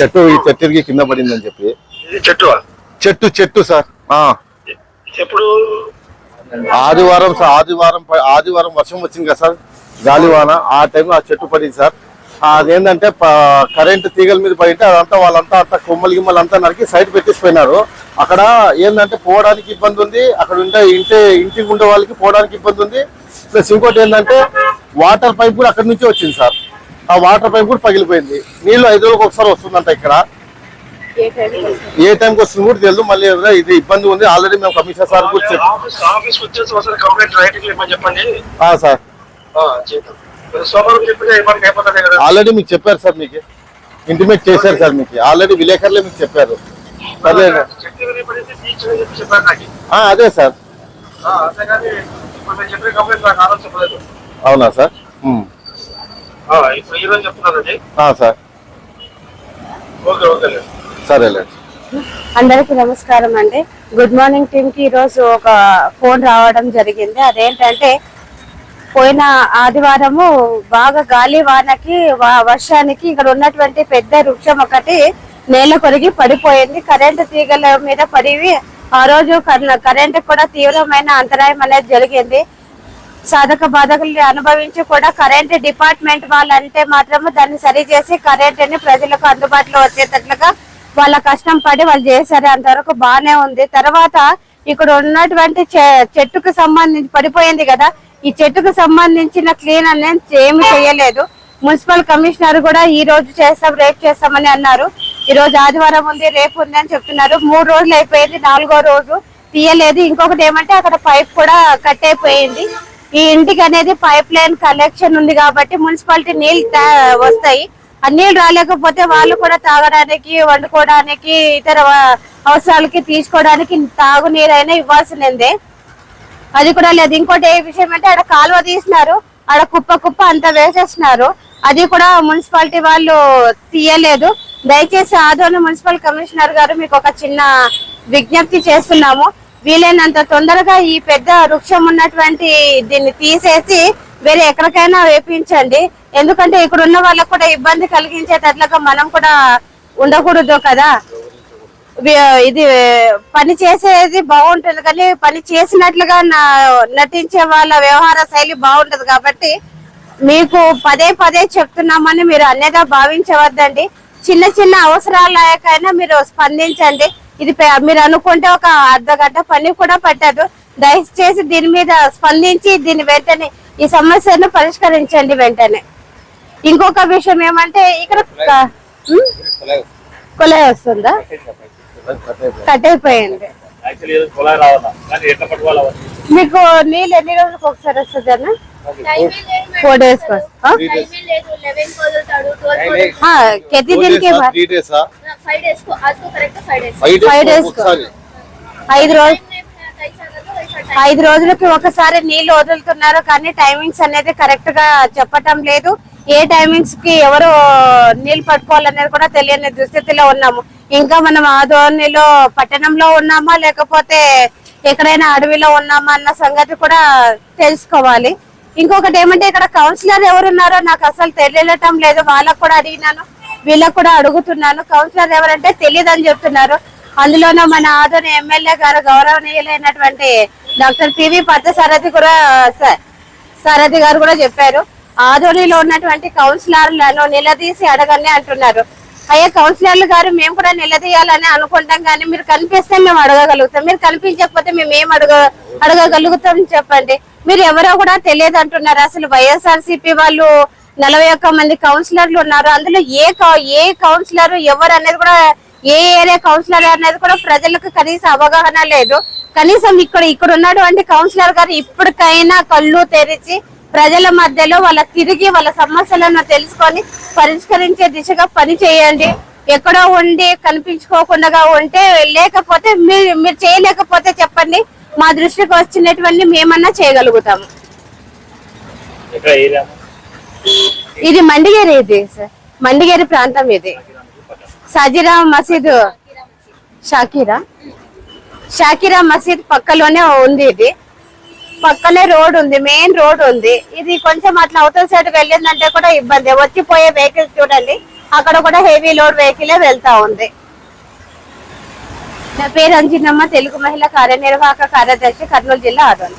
చెట్టు ఈ చెట్టు ఇరిగి కింద పడిందని చెప్పి. చెట్టు చెట్టు చెట్టు సార్. ఎప్పుడు? ఆదివారం సార్ ఆదివారం ఆదివారం వర్షం వచ్చింది కదా సార్ గాలివాన. ఆ టైంలో ఆ చెట్టు పడింది సార్. అదేంటంటే కరెంట్ తీగల మీద పడింటే అదంతా వాళ్ళంతా అంతా కొమ్మలు గిమ్మలు అంతా నరికి సైడ్ పెట్టేసిపోయినారు. అక్కడ ఏంటంటే పోవడానికి ఇబ్బంది ఉంది. అక్కడ ఉండే ఇంటి ఇంటికి ఉండే వాళ్ళకి పోవడానికి ఇబ్బంది ఉంది. ప్లస్ ఇంకోటి ఏంటంటే వాటర్ పైప్ కూడా అక్కడి నుంచి వచ్చింది సార్. ఆ వాటర్ పైప్ కూడా పగిలిపోయింది. నీళ్ళు ఐదు రోజులకు ఒకసారి వస్తుందంట ఇక్కడ. ఏ టైంకి వస్తుంది? కూడా తెలియదు. మళ్ళీ ఇది ఇబ్బంది ఉంది. ఆల్రెడీ మేము కమిషనర్ సార్ కూడా చెప్పాం. ఆఫీస్ ఆఫీస్ వచ్చేసి ఒకసారి కంప్లైంట్ రైటింగ్ ఇవ్వమని చెప్పండి. ఆ, సార్. ఆల్రెడీ మీకు చెప్పారు సార్ మీకు. ఇంటిమేట్ చేశారు సార్ మీకు. ఆల్రెడీ విలేకరులే మీకు చెప్పారు. అదే. సార్. అవునా సార్? ఉమ్. ఆ, ఇప్పుడు ఈ రోజు చెప్తున్నానండి. ఆ, సార్. ఓకే ఓకే సరేలేండి అందరికీ నమస్కారం అండి. గుడ్ మార్నింగ్ టీమ్కి ఈరోజు ఒక ఫోన్ రావడం జరిగింది. అదేంటంటే పోయిన ఆదివారము బాగా గాలి వానకి వర్షానికి ఇక్కడ ఉన్నటువంటి పెద్ద వృక్షం ఒకటి నేల కొరిగి పడిపోయింది. కరెంటు తీగల మీద పడి ఆ రోజు కరెంట్ కూడా తీవ్రమైన అంతరాయం అనేది జరిగింది. సాధక బాధకులు అనుభవించి కూడా కరెంట్ డిపార్ట్మెంట్ వాళ్ళంటే మాత్రం దాన్ని సరి చేసి కరెంట్ని ప్రజలకు అందుబాటులో వచ్చేటట్లుగా వాళ్ళ కష్టం పడి వాళ్ళు చేశారు అంతవరకు బానే ఉంది. తర్వాత ఇక్కడ ఉన్నటువంటి చె- చెట్టుకు సంబంధించి పడిపోయింది కదా ఈ చెట్టుకు సంబంధించిన క్లీన్ అనేది ఏమి చేయలేదు. మున్సిపల్ కమిషనర్ కూడా ఈ రోజు చేస్తాం రేపు చేస్తామని అన్నారు. ఈ రోజు ఆదివారం ఉంది రేపు ఉంది అని చెప్తున్నారు. మూడు రోజులు అయిపోయింది నాలుగో రోజు తీయలేదు. ఇంకొకటి ఏమంటే అక్కడ పైప్ కూడా కట్ అయిపోయింది. ఈ ఇంటికి అనేది పైప్ లైన్ కలెక్షన్ ఉంది కాబట్టి మున్సిపాలిటీ నీళ్ళు వస్తాయి. ఆ నీళ్ళు రాలేకపోతే వాళ్ళు కూడా తాగడానికి వండుకోవడానికి ఇతర అవసరాలకి తీసుకోవడానికి తాగునీరు అయినా ఇవ్వాల్సిందే అది కూడా లేదు. ఇంకోటి ఏ విషయం అంటే ఆడ కాలువ తీసినారు. ఆడ కుప్ప కుప్ప అంతా వేసేస్తున్నారు. అది కూడా మున్సిపాలిటీ వాళ్ళు తీయలేదు. దయచేసి ఆదోని మున్సిపల్ కమిషనర్ గారు మీకు ఒక చిన్న విజ్ఞప్తి చేస్తున్నాము. వీలైనంత తొందరగా ఈ పెద్ద వృక్షం ఉన్నటువంటి దీన్ని తీసేసి వేరే ఎక్కడికైనా వేపించండి. ఎందుకంటే ఇక్కడ ఉన్న వాళ్ళకు కూడా ఇబ్బంది కలిగించేటట్లుగా మనం కూడా ఉండకూడదు కదా. ఇది పని చేసేది బాగుంటుంది కానీ పని చేసినట్లుగా నా- నటించే వాళ్ళ వ్యవహార శైలి బాగుంటది కాబట్టి మీకు పదే పదే చెప్తున్నామని మీరు అన్యదా భావించవద్దండి. చిన్న చిన్న అవసరాలకైనా మీరు స్పందించండి. ఇది మీరు అనుకుంటే ఒక అర్ధ గంట పని కూడా పట్టదు. దయచేసి దీని మీద స్పందించి దీని వెంటనే ఈ సమస్యను పరిష్కరించండి వెంటనే. ఇంకొక విషయం ఏమంటే ఇక్కడ? కొలాయి వస్తుందా? కట్ అయిపోయింది? మీకు నీళ్ళు ఎన్ని రోజులకు ఒకసారి వస్తుంది అన్న ఫోర్ డేస్ టైమే లేదు లెవెన్ వదులుతాడు ట్వెల్వ్ కెతి దీనికి త్రీ డేసా ఫైవ్ డేస్ को आज को correct five days five Five days days ఒకసారి ఐదు రోజులు कैसा तो वैसा टाइम ఐదు రోజులకి ఒకసారి నీళ్లు వదులుతున్నారు కానీ టైమింగ్స్ అనేది కరెక్ట్ గా చెప్పటం లేదు ఏ టైమింగ్స్ కి ఎవరు నీళ్లు పట్టుకోవాలనేది కూడా తెలియని దుస్థితిలో ఉన్నాము ఇంకా మనం ఆదోనిలో పట్టణంలో ఉన్నామా లేకపోతే ఎక్కడైనా అడవిలో ఉన్నామా అన్న సంగతి కూడా తెలుసుకోవాలి ఇంకొకటి ఏమంటే ఇక్కడ కౌన్సిలర్ ఎవరున్నారో నాకు అసలు తెలియటం లేదు. వాళ్ళకు కూడా అడిగినాను. వీళ్ళకు కూడా అడుగుతున్నాను. కౌన్సిలర్ ఎవరంటే తెలియదు అని చెప్తున్నారు. అందులోనూ మన ఆదోని ఎమ్మెల్యే గారు గౌరవనీయులైనటువంటి డాక్టర్ పివి పార్థసారథి కూడా స- సారథి గారు కూడా చెప్పారు. ఆధోనిలో ఉన్నటువంటి కౌన్సిలర్లను నిలదీసి అడగండి అంటున్నారు. అయ్యా కౌన్సిలర్లు గారు మేము కూడా నిలదీయాలని అనుకుంటాం కానీ మీరు కనిపిస్తే మేము అడగగలుగుతాం. మీరు కనిపించకపోతే మేము ఏం అడగ అడగగలుగుతాం చెప్పండి. మీరు ఎవరో కూడా తెలియదు అంటున్నారు అసలు వైఎస్ఆర్సీపీ వాళ్ళు నలభై ఒక్క మంది కౌన్సిలర్లు ఉన్నారు. అందులో ఏ కౌ- ఏ కౌన్సిలర్ ఎవరు అనేది కూడా ఏ ఏరియా కౌన్సిలర్ అనేది కూడా ప్రజలకు కనీస అవగాహన లేదు. కనీసం ఇక్కడ ఇక్కడ ఉన్నటువంటి కౌన్సిలర్ గారు ఇప్పటికైనా కళ్ళు తెరిచి ప్రజల మధ్యలో వాళ్ళ తిరిగి వాళ్ళ సమస్యలను తెలుసుకొని పరిష్కరించే దిశగా పని చేయండి. ఎక్కడో ఉండి కనిపించుకోకుండా ఉంటే లేకపోతే మీరు మీరు చేయలేకపోతే చెప్పండి. మా దృష్టికి వచ్చినటువంటి మేమన్నా చేయగలుగుతాము. ఇది మండిగేరి ఇది సార్. మండిగేరి ప్రాంతం ఇది. సజిరా మసీదు షాకీరా? షాకీరా మసీద్ పక్కలోనే ఉంది ఇది. పక్కనే రోడ్ ఉంది మెయిన్ రోడ్ ఉంది. ఇది కొంచెం అట్లా అవతల సైడ్ వెళ్ళిందంటే కూడా ఇబ్బంది. వచ్చిపోయే వెహికల్స్ చూడండి అక్కడ కూడా హెవీ లోడ్ వెహికల్ వెళ్తా ఉంది. నా పేరు అంజనమ్మ తెలుగు మహిళా కార్యనిర్వాహక కార్యదర్శి కర్నూలు జిల్లా ఆదోని.